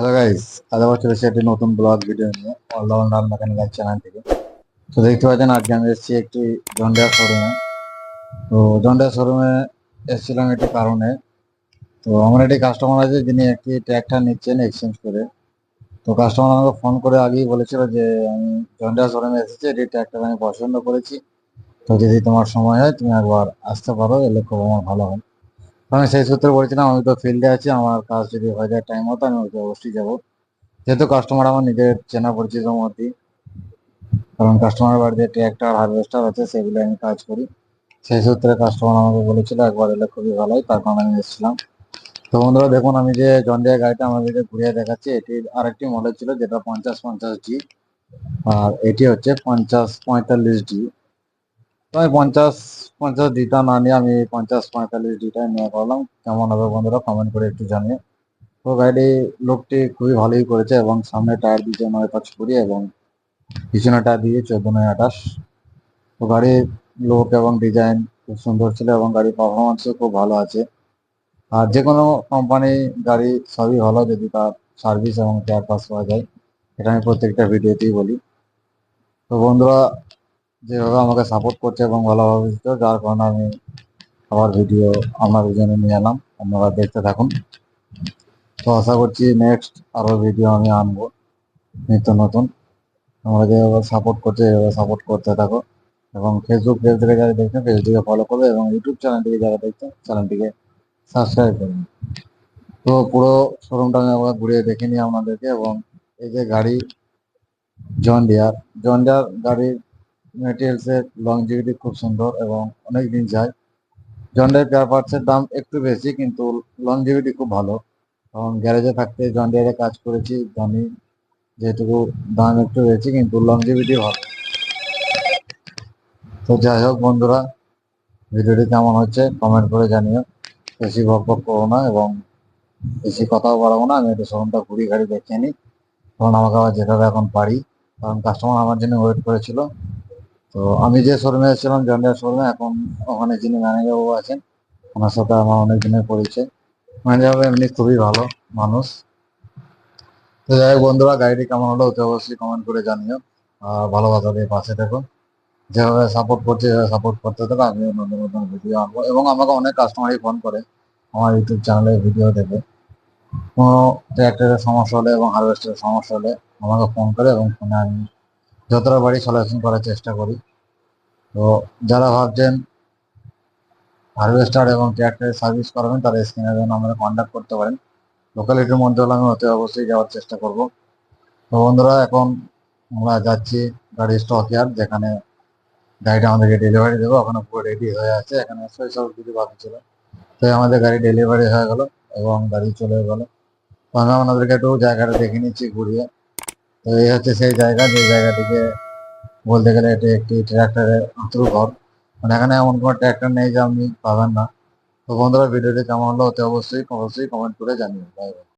Hello guys আবার চলেছে একটি নতুন ব্লগ ভিডিও নিয়ে অলরাউন্ডার মেকানিক্যাল চ্যানেল থেকে। তো দেখতে পাচ্ছেন, আজকে আমি এসেছি একটি জন্ডিয়ার শোরুমে তো জন্ডিয়ার শোরুমে এসেছিলাম একটি কারণে। তো আমার একটি কাস্টমার আছে যিনি একটি ট্র্যাক্টর নিচ্ছেন এক্সচেঞ্জ করে। তো কাস্টমার আমাকে ফোন করে আগেই বলেছিল যে, আমি জন্ডিয়ার শোরুমে এসেছি এটি ট্র্যাক্টর আমি পছন্দ করেছি। তো যদি তোমার সময় হয়, তুমি একবার আসতে পারো এলে খুব আমার ভালো হয়। আমি সেই সূত্রে বলেছিলাম, আমি তো ফিল্ডে আছি, আমার কাজ যদি হয়ে যায় টাইম মতো আমি ওইটা অবশ্যই যাব। যেহেতু কাস্টমার আমার নিজের চেনা পরিচিত মধ্যে কারণ কাস্টমার বাড়িতে ট্র্যাক্টর হারভেস্টার আছে, সেগুলো আমি কাজ করি। সেই সূত্রে কাস্টমার আমাকে বলেছিল, একবার এলে খুবই ভালো হয়, তার কারণে আমি এসেছিলাম। তো বন্ধুরা, দেখুন, আমি যে জন্ডিয়া গাড়িটা আমাদেরকে ঘুরিয়ে দেখাচ্ছি এটির আরেকটি মডেল ছিল, যেটা পঞ্চাশ পঞ্চাশ ডি আর এটি হচ্ছে পঞ্চাশ পঁয়তাল্লিশ তো আমি পঞ্চাশ পঞ্চাশ ডিটা না নিয়ে আমি পঞ্চাশ পঁয়তাল্লিশ ডিটাই নিয়ে করলাম কেমন হবে বন্ধুরা কমেন্ট করে একটু জানিয়ে তো গাড়ি লোকটি খুবই ভালোই করেছে এবং সামনে টায়ার দিয়েছে নয় পাঁচ কুড়ি এবং পিছনে টায়ার দিয়ে চোদ্দ নয় আঠাশ। তো গাড়ির লোক এবং ডিজাইন খুব সুন্দর ছিল এবং গাড়ির পারফরমেন্সও খুব ভালো আছে। আর যে কোনো কোম্পানি গাড়ি সবই ভালো যদি তার সার্ভিস এবং কেয়ার পাস পাওয়া যায়। এটা আমি প্রত্যেকটা ভিডিওতেই বলি। তো বন্ধুরা যেভাবে আমাকে সাপোর্ট করছে এবং ভালোভাবে দিচ্ছে যার কারণে আমি আবার ভিডিও আপনাদের জন্য নিয়ে এলাম। আপনারা দেখতে থাকুন। তো আশা করছি নেক্সট আরও ভিডিও আমি আনব, নিত্য নতুন। তোমরা যেভাবে সাপোর্ট করছে, এভাবে সাপোর্ট করতে থাকো। এবং ফেসবুক পেজ থেকে যারা দেখছেন পেজটিকে ফলো করবে এবং ইউটিউব চ্যানেলটিকে যারা দেখছেন চ্যানেলটিকে সাবস্ক্রাইব করবেন তো পুরো শোরুমটা আমি আবার ঘুরিয়ে দেখে নিই আপনাদেরকে। এবং এই যে গাড়ি জন ডিয়ার জন ডিয়ার গাড়ির মেটেরিয়ালসের লংজিভিটি খুব সুন্দর এবং অনেক দিন যায়। জন ডিয়ার পেয়ার পার্টসের দাম একটু বেশি, কিন্তু লংজিভিটি খুব ভালো। কারণ গ্যারেজে থাকতে জন ডিয়ারে কাজ করেছি জানি যেটুকু দাম একটু বেশি, কিন্তু লংজিভিটি ভালো। তো যাই হোক বন্ধুরা, ভিডিওটি কেমন হচ্ছে কমেন্ট করে জানিও। বেশি বক করব না এবং বেশি কথাও বাড়াবো না, আমি একটু শোরুমটা ঘুরি গাড়ি দেখে নিই। কারণ আমাকে আবার যেতে হবে এখন পারি কারণ কাস্টমার আমার জন্য ওয়েট করেছিল। তো আমি যে শোরুমে এসেছিলাম জন্ডিয়ার শোরুমে, এখন ওখানে যিনি ম্যানেজার বাবু আছেন, ওনার সাথে আমার অনেক দিনের পরিচয়। ম্যানেজার বাবু এমনি খুবই ভালো মানুষ। তো যাই হোক বন্ধুরা, গাড়িটি কেমন হলো ওকে অবশ্যই কমেন্ট করে জানিও। আর ভালোবাসা দিয়ে পাশে দেখো। যেভাবে সাপোর্ট করছে যেভাবে সাপোর্ট করতে থাকো আমি নতুন নতুন ভিডিও আনব। এবং আমাকে অনেক কাস্টমারই ফোন করে আমার ইউটিউব চ্যানেলে ভিডিও দেখে। কোনো ট্র্যাক্টরের সমস্যা হলে এবং হারভেস্টারের সমস্যা হলে আমাকে ফোন করে এবং ফোনে আমি যতটা বাড়ি সলিউশন করার চেষ্টা করি। তো যারা ভাবছেন হারভেস্টার এবং ট্র্যাক্টরের সার্ভিস করাবেন, তারা স্ক্রিনের জন্য আমাদের কন্ট্যাক্ট করতে পারেন। লোকালিটির মধ্যে হলে আমি হতে অবশ্যই যাওয়ার চেষ্টা করব। তো বন্ধুরা, এখন আমরা যাচ্ছি গাড়ি স্টক ইয়ার্ড যেখানে গাড়িটা আমাদেরকে ডেলিভারি দেবো। ওখানে পুরো রেডি হয়ে আছে। এখানে সব কিছু বাকি ছিল। তো আমাদের গাড়ি ডেলিভারি হয়ে গেল এবং গাড়ি চলে গেলো। তো আমি আপনাদেরকে একটু জায়গাটা দেখে নিচ্ছি, ঘুরিয়ে। তো এই হচ্ছে সেই জায়গা, যে জায়গাটিকে বলতে গেলে এটি একটি ট্র্যাক্টরের ঘর। মানে এখানে এমন কোনো ট্র্যাক্টর নেই যে আপনি পাবেন না। তো বন্ধুরা, ভিডিওটি কেমন হলো অতি অবশ্যই অবশ্যই কমেন্ট করে জানিয়ে